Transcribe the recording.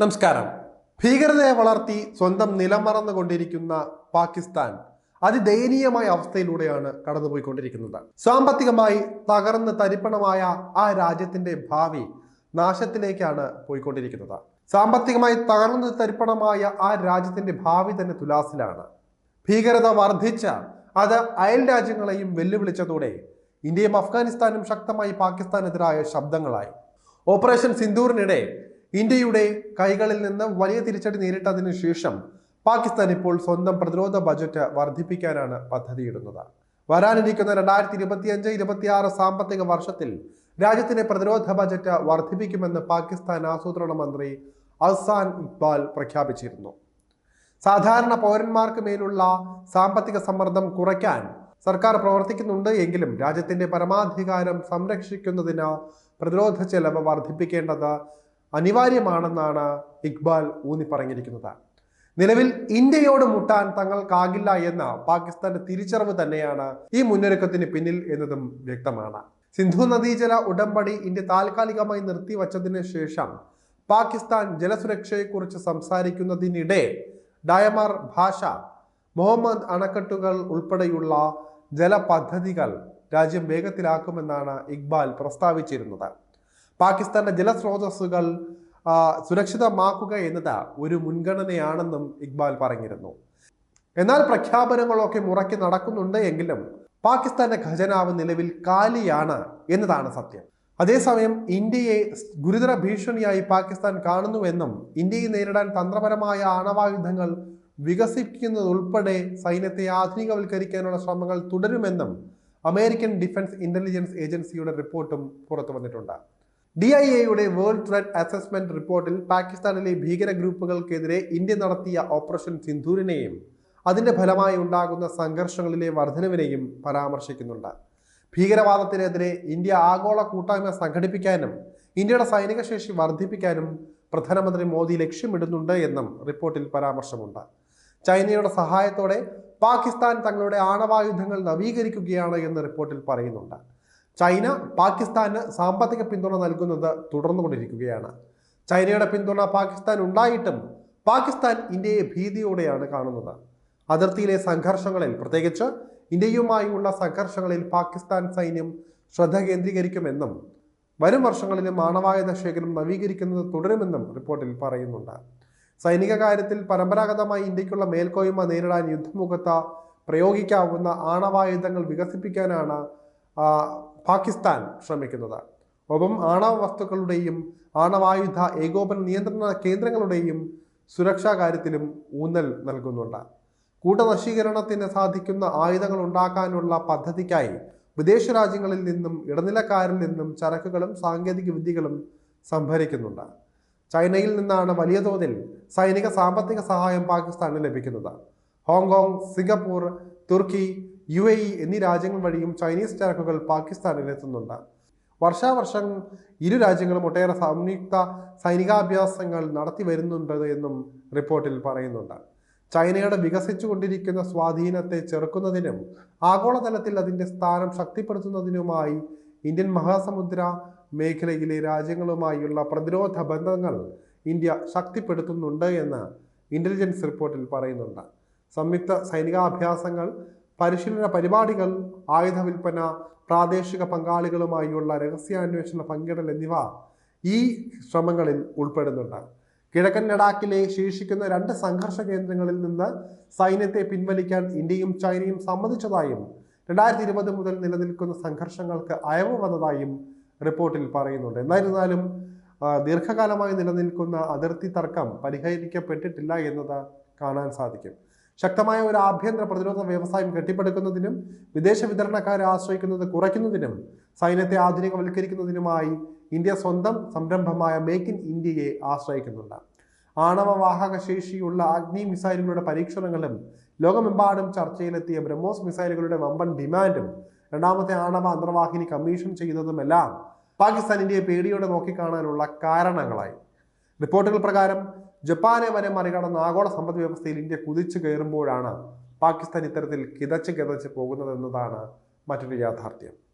നമസ്കാരം. ഭീകരതയെ വളർത്തി സ്വന്തം നിലമറന്നുകൊണ്ടിരിക്കുന്ന പാകിസ്ഥാൻ അതിദയനീയമായ അവസ്ഥയിലൂടെയാണ് കടന്നുപോയിക്കൊണ്ടിരിക്കുന്നത്. സാമ്പത്തികമായി തകർന്ന് തരിപ്പണമായ ആ രാജ്യത്തിന്റെ ഭാവി നാശത്തിലേക്കാണ് പോയിക്കൊണ്ടിരിക്കുന്നത്. സാമ്പത്തികമായി തകർന്ന് തരിപ്പണമായ ആ രാജ്യത്തിന്റെ ഭാവി തന്നെ തുലാസിലാണ്. ഭീകരത വർദ്ധിച്ച അത് അയൽ രാജ്യങ്ങളെയും വെല്ലുവിളിച്ചതോടെ ഇന്ത്യയും അഫ്ഗാനിസ്ഥാനും ശക്തമായി പാകിസ്ഥാനെതിരായ ശബ്ദങ്ങളായി. ഓപ്പറേഷൻ സിന്ദൂറിനിടെ ഇന്ത്യയുടെ കൈകളിൽ നിന്ന് വലിയ തിരിച്ചടി നേരിട്ടതിനു ശേഷം പാകിസ്ഥാൻ ഇപ്പോൾ സ്വന്തം പ്രതിരോധ ബജറ്റ് വർദ്ധിപ്പിക്കാനാണ് പദ്ധതിയിടുന്നത്. വരാനിരിക്കുന്ന രണ്ടായിരത്തി ഇരുപത്തിയഞ്ച് ഇരുപത്തിയാറ് സാമ്പത്തിക വർഷത്തിൽ രാജ്യത്തിന്റെ പ്രതിരോധ ബജറ്റ് വർദ്ധിപ്പിക്കുമെന്ന് പാകിസ്ഥാൻ ആസൂത്രണ മന്ത്രി അസാൻ ഇക്ബാൽ പ്രഖ്യാപിച്ചിരുന്നു. സാധാരണ പൗരന്മാർക്ക് മേലുള്ള സാമ്പത്തിക സമ്മർദ്ദം കുറയ്ക്കാൻ സർക്കാർ പ്രവർത്തിക്കുന്നുണ്ട് എങ്കിലും രാജ്യത്തിന്റെ പരമാധികാരം സംരക്ഷിക്കുന്നതിന് പ്രതിരോധ ചെലവ് വർദ്ധിപ്പിക്കേണ്ടത് അനിവാര്യമാണെന്നാണ് ഇക്ബാൽ ഊന്നി പറഞ്ഞിരിക്കുന്നത് നിലവിൽ ഇന്ത്യയോട് മുട്ടാൻ തങ്ങൾക്കാകില്ല എന്ന പാകിസ്ഥാന്റെ തിരിച്ചറിവ് തന്നെയാണ് ഈ മുന്നൊരുക്കത്തിന് പിന്നിൽ എന്നതും വ്യക്തമാണ്. സിന്ധു നദീജല ഉടമ്പടി ഇന്ത്യ താൽക്കാലികമായി നിർത്തിവച്ചതിന് ശേഷം പാകിസ്ഥാൻ ജലസുരക്ഷയെക്കുറിച്ച് സംസാരിക്കുന്നതിനിടെ ഡയമർ ഭാഷ മുഹമ്മദ് അണക്കെട്ടുകൾ ഉൾപ്പെടെയുള്ള ജലപദ്ധതികൾ രാജ്യം വേഗത്തിലാക്കുമെന്നാണ് ഇക്ബാൽ പ്രസ്താവിച്ചിരുന്നത്. പാകിസ്ഥാന്റെ ജലസ്രോതസ്സുകൾ സുരക്ഷിതമാക്കുക എന്നത് ഒരു മുൻഗണനയാണെന്നും ഇക്ബാൽ പറഞ്ഞിരുന്നു. എന്നാൽ പ്രഖ്യാപനങ്ങളൊക്കെ മുറക്കി നടക്കുന്നുണ്ട് എങ്കിലും പാകിസ്ഥാന്റെ ഖജനാവ് നിലവിൽ കാലിയാണ് എന്നതാണ് സത്യം. അതേസമയം ഇന്ത്യയെ ഗുരുതര ഭീഷണിയായി പാകിസ്ഥാൻ കാണുന്നുവെന്നും ഇന്ത്യയെ നേരിടാൻ തന്ത്രപരമായ ആണവായുധങ്ങൾ വികസിപ്പിക്കുന്നതുൾപ്പെടെ സൈന്യത്തെ ആധുനികവൽക്കരിക്കാനുള്ള ശ്രമങ്ങൾ തുടരുമെന്നും അമേരിക്കൻ ഡിഫൻസ് ഇന്റലിജൻസ് ഏജൻസിയുടെ റിപ്പോർട്ടും പുറത്തു വന്നിട്ടുണ്ട് ഡി ഐ എയുടെ വേൾഡ് ത്രെഡ് അസസ്മെന്റ് റിപ്പോർട്ടിൽ പാകിസ്ഥാനിലെ ഭീകര ഗ്രൂപ്പുകൾക്കെതിരെ ഇന്ത്യ നടത്തിയ ഓപ്പറേഷൻ സിന്ധൂരിനെയും അതിന്റെ ഫലമായി ഉണ്ടാകുന്ന സംഘർഷങ്ങളിലെ വർധനവിനെയും പരാമർശിക്കുന്നുണ്ട്. ഭീകരവാദത്തിനെതിരെ ഇന്ത്യ ആഗോള കൂട്ടായ്മ സംഘടിപ്പിക്കാനും ഇന്ത്യയുടെ സൈനിക ശേഷി വർദ്ധിപ്പിക്കാനും പ്രധാനമന്ത്രി മോദി ലക്ഷ്യമിടുന്നുണ്ട് എന്നും റിപ്പോർട്ടിൽ പരാമർശമുണ്ട്. ചൈനയുടെ സഹായത്തോടെ പാകിസ്ഥാൻ തങ്ങളുടെ ആണവായുധങ്ങൾ നവീകരിക്കുകയാണ് എന്ന് റിപ്പോർട്ടിൽ പറയുന്നുണ്ട്. ചൈന പാകിസ്ഥാന് സാമ്പത്തിക പിന്തുണ നൽകുന്നത് തുടർന്നുകൊണ്ടിരിക്കുകയാണ്. ചൈനയുടെ പിന്തുണ പാകിസ്ഥാൻ ഉണ്ടായിട്ടും പാകിസ്ഥാൻ ഇന്ത്യയെ ഭീതിയോടെയാണ് കാണുന്നത്. അതിർത്തിയിലെ സംഘർഷങ്ങളിൽ പ്രത്യേകിച്ച് ഇന്ത്യയുമായുള്ള സംഘർഷങ്ങളിൽ പാകിസ്ഥാൻ സൈന്യം ശ്രദ്ധ കേന്ദ്രീകരിക്കുമെന്നും വരും വർഷങ്ങളിലും ആണവായുധ ശേഖരം നവീകരിക്കുന്നത് തുടരുമെന്നും റിപ്പോർട്ടിൽ പറയുന്നുണ്ട്. സൈനിക കാര്യത്തിൽ പരമ്പരാഗതമായി ഇന്ത്യക്കുള്ള മേൽക്കോയ്മ നേരിടാൻ യുദ്ധമുഖത്ത് പ്രയോഗിക്കാവുന്ന ആണവായുധങ്ങൾ വികസിപ്പിക്കാനാണ് പാകിസ്ഥാൻ ശ്രമിക്കുന്നത്. ഒപ്പം ആണവ വസ്തുക്കളുടെയും ആണവായുധ ഏകോപന നിയന്ത്രണ കേന്ദ്രങ്ങളുടെയും സുരക്ഷാ കാര്യത്തിലും ഊന്നൽ നൽകുന്നുണ്ട്. കൂട്ടനശീകരണത്തിന് സാധിക്കുന്ന ആയുധങ്ങൾ ഉണ്ടാക്കാനുള്ള പദ്ധതിക്കായി വിദേശ രാജ്യങ്ങളിൽ നിന്നും ഇടനിലക്കാരിൽ നിന്നും ചരക്കുകളും സാങ്കേതിക വിദ്യകളും സംഭരിക്കുന്നുണ്ട്. ചൈനയിൽ നിന്നാണ് വലിയ തോതിൽ സൈനിക സാമ്പത്തിക സഹായം പാകിസ്ഥാന് ലഭിക്കുന്നത്. ഹോങ്കോങ് സിംഗപ്പൂർ തുർക്കി യു എ ഇ എന്നീ രാജ്യങ്ങൾ വഴിയും ചൈനീസ് ചരക്കുകൾ പാകിസ്ഥാനിൽ എത്തുന്നുണ്ട് വർഷാവർഷം ഇരു രാജ്യങ്ങളും ഒട്ടേറെ സംയുക്ത സൈനികാഭ്യാസങ്ങൾ നടത്തി വരുന്നുണ്ട് എന്നും റിപ്പോർട്ടിൽ പറയുന്നുണ്ട്. ചൈനയുടെ വികസിച്ചുകൊണ്ടിരിക്കുന്ന സ്വാധീനത്തെ ചെറുക്കുന്നതിനും ആഗോളതലത്തിൽ അതിന്റെ സ്ഥാനം ശക്തിപ്പെടുത്തുന്നതിനുമായി ഇന്ത്യൻ മഹാസമുദ്ര മേഖലയിലെ രാജ്യങ്ങളുമായുള്ള പ്രതിരോധ ബന്ധങ്ങൾ ഇന്ത്യ ശക്തിപ്പെടുത്തുന്നുണ്ട് എന്ന് ഇന്റലിജൻസ് റിപ്പോർട്ടിൽ പറയുന്നുണ്ട്. സംയുക്ത സൈനികാഭ്യാസങ്ങൾ പരിശീലന പരിപാടികൾ ആയുധ വിൽപ്പന പ്രാദേശിക പങ്കാളികളുമായുള്ള രഹസ്യാന്വേഷണ പങ്കിടൽ എന്നിവ ഈ ശ്രമങ്ങളിൽ ഉൾപ്പെടുന്നുണ്ട്. കിഴക്കൻ ലഡാക്കിലെ ശേഷിക്കുന്ന രണ്ട് സംഘർഷ കേന്ദ്രങ്ങളിൽ നിന്ന് സൈന്യത്തെ പിൻവലിക്കാൻ ഇന്ത്യയും ചൈനയും സമ്മതിച്ചതായും രണ്ടായിരത്തി ഇരുപത് മുതൽ നിലനിൽക്കുന്ന സംഘർഷങ്ങൾക്ക് അയവ് വന്നതായും റിപ്പോർട്ടിൽ പറയുന്നുണ്ട്. എന്നിരുന്നാലും ദീർഘകാലമായി നിലനിൽക്കുന്ന അതിർത്തി തർക്കം പരിഹരിക്കപ്പെട്ടിട്ടില്ല എന്നത് കാണാൻ സാധിക്കും. ശക്തമായ ഒരു ആഭ്യന്തര പ്രതിരോധ വ്യവസായം കെട്ടിപ്പടുക്കുന്നതിനും വിദേശ വിതരണക്കാരെ ആശ്രയിക്കുന്നത് കുറയ്ക്കുന്നതിനും സൈന്യത്തെ ആധുനികവൽക്കരിക്കുന്നതിനുമായി ഇന്ത്യ സ്വന്തം സംരംഭമായ മേക്ക് ഇൻ ഇന്ത്യയെ ആശ്രയിക്കുന്നുണ്ട്. ആണവ വാഹക ശേഷിയുള്ള അഗ്നി മിസൈലുകളുടെ പരീക്ഷണങ്ങളും ലോകമെമ്പാടും ചർച്ചയിലെത്തിയ ബ്രഹ്മോസ് മിസൈലുകളുടെ വമ്പൻ ഡിമാൻഡും രണ്ടാമത്തെ ആണവ അന്തർവാഹിനി കമ്മീഷൻ ചെയ്തതുമെല്ലാം ഇന്ത്യയെ പേടിയോടെ നോക്കിക്കാണാനുള്ള കാരണങ്ങളായി. റിപ്പോർട്ടുകൾ പ്രകാരം ജപ്പാനെ വരെ മറികടന്ന് ആഗോള സമ്പദ് വ്യവസ്ഥയിൽ ഇന്ത്യ കുതിച്ചു കയറുമ്പോഴാണ് പാകിസ്ഥാൻ ഇത്തരത്തിൽ കിതച്ച് കിതച്ച് പോകുന്നതെന്നതാണ് മറ്റൊരു യാഥാർത്ഥ്യം.